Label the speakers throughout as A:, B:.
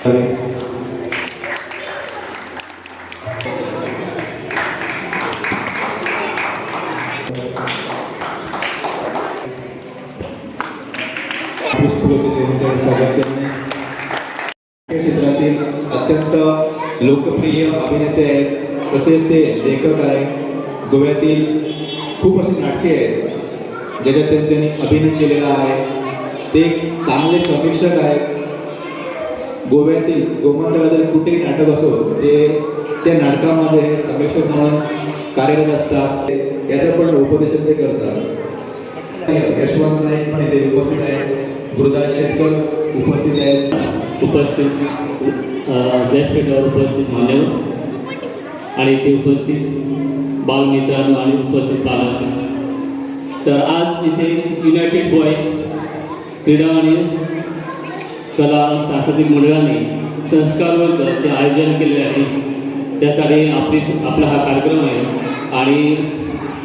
A: क्षेत्रातील अत्यंत लोकप्रिय अभिनेते आहेत. तसेच ते लेखक आहेत. गोव्यातील खूप अशी नाटके आहेत. ज्याच्यात त्यांनी अभिनय केलेला आहे. ते चांगले समीक्षक आहेत. गोव्यातील गोमंतकातील कुठेही नाटक असो ते त्या नाटकामध्ये समीक्षक म्हणून कार्यरत असतात. याचं पण उपदेशन ते करतात. यशवंत नाईक पण इथे उपस्थित आहेत. गुरुदास शेतकर उपस्थित आहेत.
B: उपस्थित व्यासपीठावर उपस्थित मान्यवर आणि इथे उपस्थित बालमित्रांनो आणि उपस्थित पालक. तर आज इथे युनायटेड बॉईज क्रीडा आणि कला सांस्कृतिक मंडळाने संस्कार वर्गाचे आयोजन केलेले आहे त्यासाठी आपली आपला हा कार्यक्रम आहे. आणि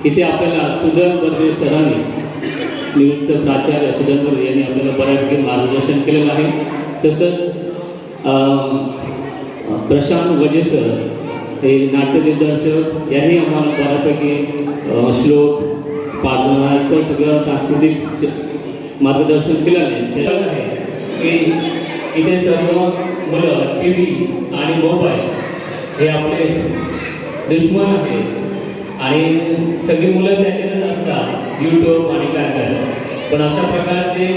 B: इथे आपल्याला सुधन बर्वे सरांनी निवृत्त प्राचार्य सुधन बर्वे यांनी आपल्याला बऱ्यापैकी मार्गदर्शन केलेलं आहे. तसंच प्रशांत वजे सर हे नाट्य दिग्दर्शक यांनी आम्हाला बऱ्यापैकी श्लोक प्रार्थना इतर सगळं सांस्कृतिक मार्गदर्शन केलं आहे आहे. की इथे सर्व मुलं टी व्ही आणि मोबाईल हे आपले दुश्मन आहे आणि सगळी मुलं त्याच्यातच असतात यूट्यूब आणि काय काय. पण अशा प्रकारचे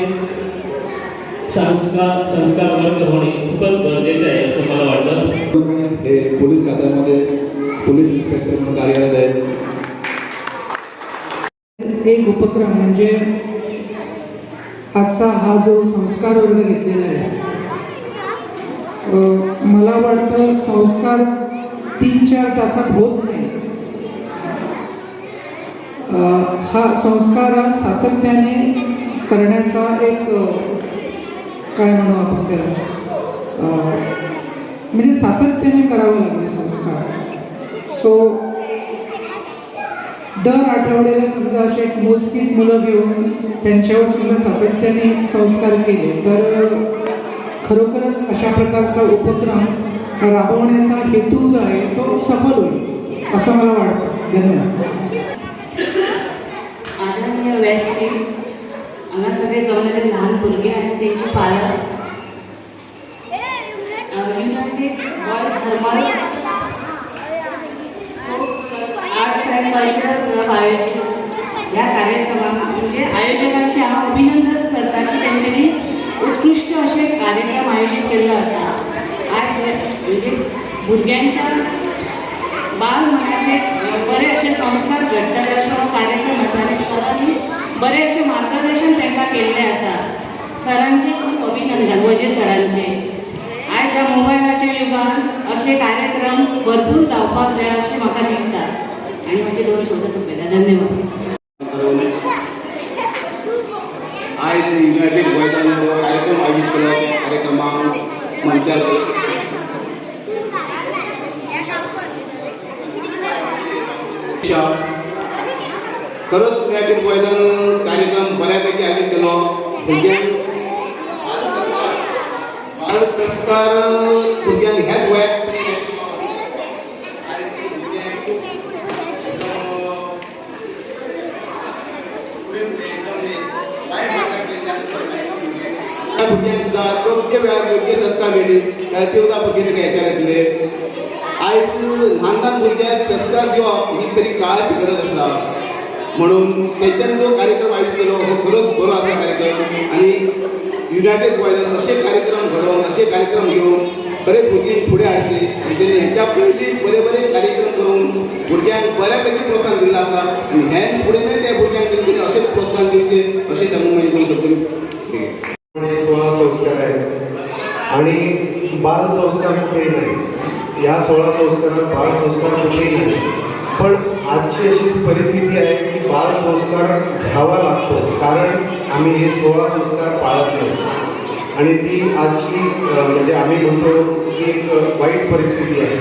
B: संस्कार संस्कार वर्ग होणे खूपच गरजेचं आहे असं मला वाटतं.
A: हे पोलीस खात्यामध्ये पोलीस इन्स्पेक्टर म्हणून कार्यरत आहेत
C: एक उपक्रम म्हणजे आजचा हा जो संस्कार वर्ग घेतलेला आहे मला वाटतं संस्कार तीन चार तासात होत नाही. हा संस्कार हा सातत्याने करण्याचा एक काय म्हणू आपण त्याला? म्हणजे सातत्याने करावं लागेल संस्कार. सो दर आठवड्याला समजा असे एक मोजकीच मुलं घेऊन त्यांच्यावर समजा सातत्याने संस्कार केले तर खरोखरच अशा प्रकारचा उपक्रम राबवण्याचा हेतू जो आहे तो सफल होईल असं मला वाटतं. धन्यवाद.
D: आदरणीय व्यासपीठ आम्हा सगळे जमलेले लहान मुलगे आणि त्यांचे पालक आर्ट्स आयोजित या कार्यक्रमा म्हणजे आयोजकांचे अभिनंदन करतात. आयज
E: युनायटेड कार्यक्रम आयोजीत केलो त्या कार्यक्रमाक मंचार कार्यक्रम बऱ्यापैकी आयोजीत केलो भुरग्यांक भारत सरकार भुरग्यांक ह्याच योग्य वेळार योग्य संस्कार मेळ्ळी जाल्यार ते सुद्दां भुरगे ताका घेतले येतले आयज ल्हान ल्हान भुरग्यांक संस्कार दिवप ही तरी काळाची गरज आसा म्हणून तेंच्यांनी जो कार्यक्रम आयोजित केलो हो खरोच बरो आसा कार्यक्रम. आनी युनायटेड गोंयान असे कार्यक्रम घडोवन असे कार्यक्रम घेवन बरेच भुरगीं फुडें हाडचे आनी तेणी हेच्या पयलीं बरे बरे कार्यक्रम करून भुरग्यांक बऱ्यापैकी प्रोत्साहन दिल्लें आसा आनी हें फुडें त्या भुरग्यांक तेंच्यांनी अशेंच प्रोत्साहन दिवचें अशें सांगून म्हजी दोन शब्द
F: आणि सोळा संस्कार आहेत आणि बाल संस्कार कुठेही नाही. या सोळा संस्कारात बाल संस्कार कुठेही नाही. पण आजची अशी परिस्थिती आहे की बाल संस्कार घ्यावा लागतो. कारण आम्ही हे सोळा संस्कार पाळत नाही. आणि ती आजची म्हणजे आम्ही म्हणतो की एक वाईट परिस्थिती आहे.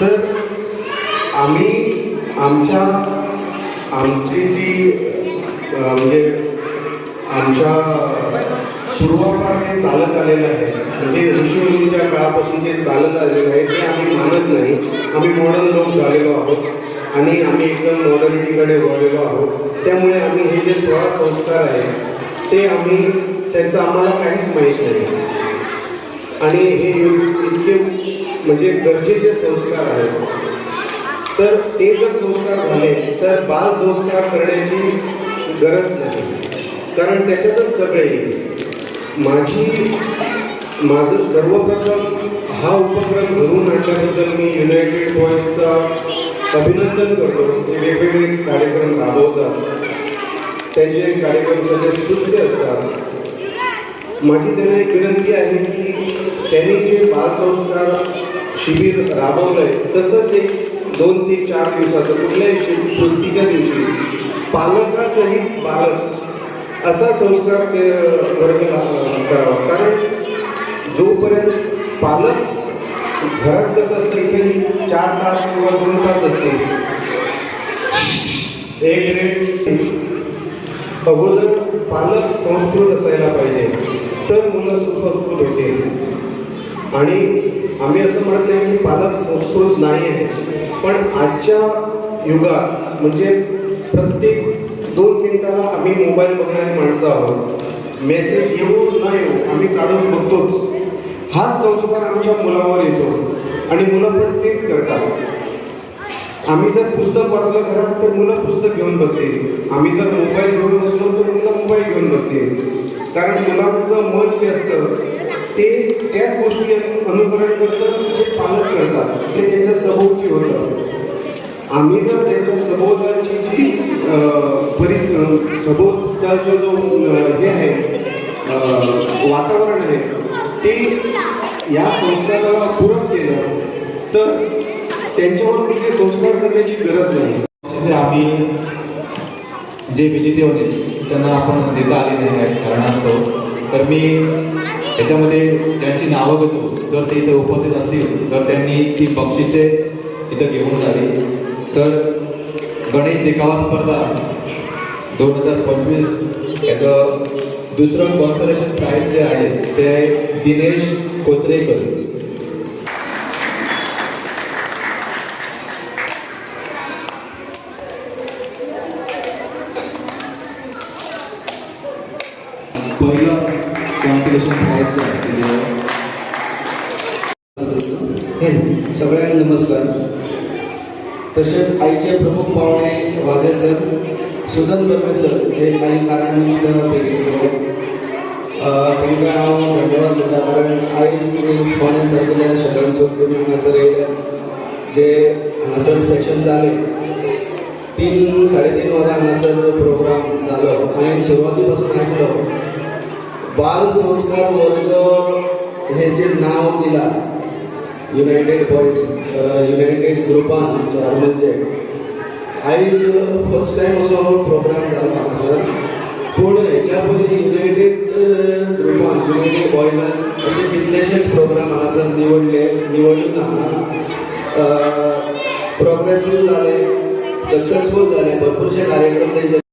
F: तर आम्ही आमच्या आमची जी म्हणजे आमच्या पूर्वापार ते चालत आलेलं आहे. म्हणजे ऋषीमुनीच्या काळापासून ते चालत आलेलं आहे. ते आम्ही मानत नाही. आम्ही मॉडर्न लोक झालेलो आहोत. आणि आम्ही एकदम मॉडर्निटीकडे वळलेलो आहोत. त्यामुळे आम्ही हे जे सोळा संस्कार आहेत ते आम्ही त्यांचं आम्हाला काहीच माहीत नाही. आणि हे इतके म्हणजे गरजेचे संस्कार आहेत. तर ते जर संस्कार झाले तर बाल संस्कार करण्याची गरज नाही. कारण त्याच्यातच सगळे येईल. माझी माझं सर्वप्रथम हा उपक्रम घडवून आणल्याबद्दल मी युनायटेड बॉयजचा अभिनंदन करतो. ते वेगवेगळे कार्यक्रम राबवतात. त्यांचे कार्यक्रम सध्या स्तुत्य असतात. माझी त्यांना एक विनंती आहे की त्यांनी जे बालसंस्कार शिबिर राबवलंय तसंच एक दोन ते चार दिवसाचं कुठल्याही सुट्टीच्या दिवशी पालकासहित बालक असा संस्कार ते वर्ग करावा. कारण जोपर्यंत पालक घरात कसं असतं की चार तास किंवा दोन तास असते एक रेट अगोदर पालक संस्कृत असायला पाहिजे तर मुलं सुसंस्कृत होते. आणि आम्ही असं म्हणत नाही की पालक संस्कृत नाही आहे पण आजच्या युगात म्हणजे प्रत्येक दोन मिनिटाला आम्ही मोबाईल बघणारी माणसं आहोत मेसेज येऊ न येऊ आम्ही काढून बघतोच. हाच संस्कार आमच्या मुलावर येतो आणि मुलं पण तेच करतात. आम्ही जर पुस्तक वाचलं घरात तर मुलं पुस्तक घेऊन बसतील. आम्ही जर मोबाईल घेऊन बसलो तर मुलं मोबाईल घेऊन बसतील. कारण मुलांचं मन जे असतं ते त्याच गोष्टी अनुकरण करतात जे पालक करतात ते त्यांच्या सभोवती होतं. आम्ही जर त्यांच्या सभोवतालची जी अं, परिस सभोवतालचा जो हे आहे वातावरण आहे ते या संस्काराला पूरक केलं तर त्यांच्यावर कुठले संस्कार करण्याची गरज नाही.
A: जे आम्ही जे विजेते होते त्यांना आपण देता आले नाही कारणास्तव. तर मी त्याच्यामध्ये ज्यांची नावं घेतो. जर ते इथे उपस्थित असतील तर त्यांनी ती बक्षिसे इथं घेऊन जावी. तर गणेश देखावा स्पर्धा दोन हजार पंचवीस याचं दुसरं कॉर्पोरेशन प्राईज जे आहे ते आहे दिनेश कोचरेकर. पहिलं कॉम्पिटिशन प्राईज आहे
G: सगळ्यांना नमस्कार. तसेच आईचे प्रमुख पाहुणे वाजे सर सुदन दर्वे सर हे काही कारणानिमित्त गेले तांकां हांव धन्यवाद दिता कारण आयज तुमी फोण्यासारकेल्या सगळ्यांचो तुमी हांगासर जे हांगासर सेशन झाले तीन साडेतीन वरां हांगासर प्रोग्राम झालो हांवें सुरवाती पासून आयकलो बाल संस्कार वर्ग हे जे नाव दिला युनायटेड बॉयज युनायटेड ग्रुपान जर्मनचे आयज फर्स्ट टायम असो प्रोग्राम जाला हांगासर पूण हेच्या पयलीं युनायटेड ग्रुपान युनायटेड बॉयजान असे कितलेशेच प्रोग्राम हांगासर निवडले निवडून हांगा प्रोग्रेसीव जाले सक्सेसफूल जाले भरपूरशे कार्यक्रम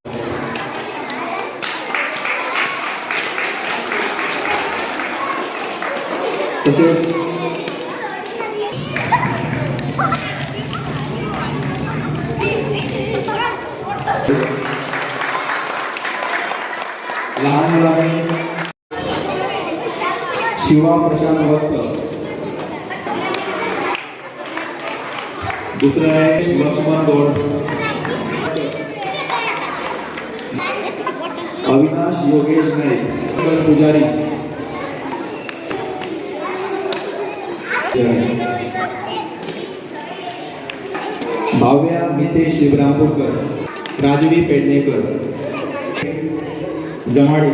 A: लहान मुलांनी शिवा प्रशांत वस्त दुसरं आहे लक्ष्मण गौड. अविनाश योगेश नाईक. पुजारी. भाव्या मिते शिवरामपूरकर. राजवी पेडणेकर जमाडे.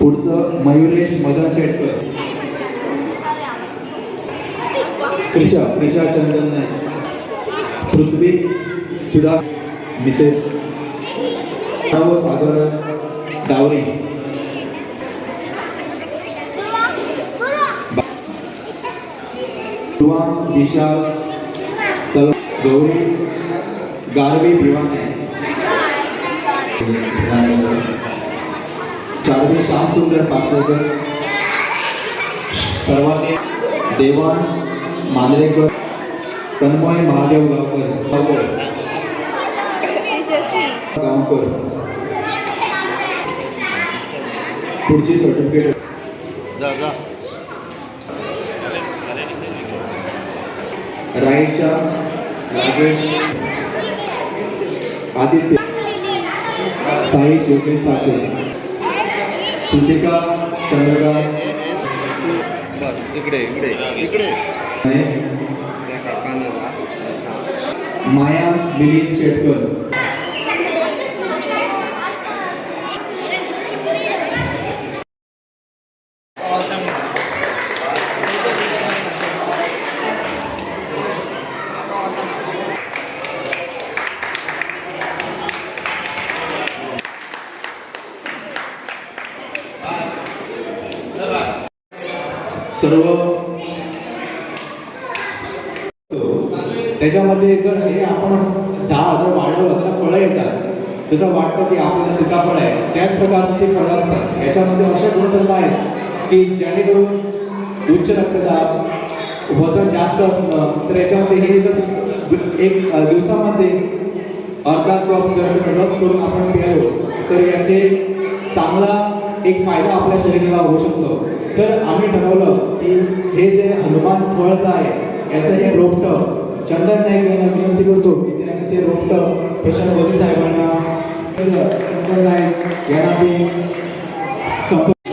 A: पुढचं मयुरेश मदन शेटकर क्रिशा क्रिशा चंदन नाईक. पृथ्वी सुधा मिसेस सागर डावरे विशाल तर गौरी गारवी भिवाने. चारवी श्याम सुंदर पाचेकर सर्वांनी देवांश मांद्रेकर. तन्मय महादेव गावकर. गावकर. गावकर पुढची सर्टिफिकेट राईटच्या आदित्य साई योगेश ठाकरे श्रुतिका चंद्रकांत
G: इकडे इकडे इकडे.
A: माया मिलिंद शेटकर सर्व त्याच्यामध्ये जर हे आपण झाड जर वाढवलं त्याला फळं येतात. जसं वाटतं की आपल्याला सीताफळ आहे त्याच प्रकारचे ते फळं असतात. याच्यामध्ये अशा गुणधर्म आहेत की जेणेकरून उच्च रक्तदाब वजन जास्त असणं तर याच्यामध्ये हे जर एक दिवसामध्ये अर्धा कप जर रस करून आपण पिलो तर याचे चांगला एक फायदा आपल्या शरीराला होऊ शकतो. तर आम्ही ठरवलं की हे जे हनुमान फळचं आहे याचं हे रोपटं चंदन नाईक यांना विनंती करतो की त्यांनी ते रोपटं प्रशांत मोदी साहेबांना चंदन नाईक यांना मी संप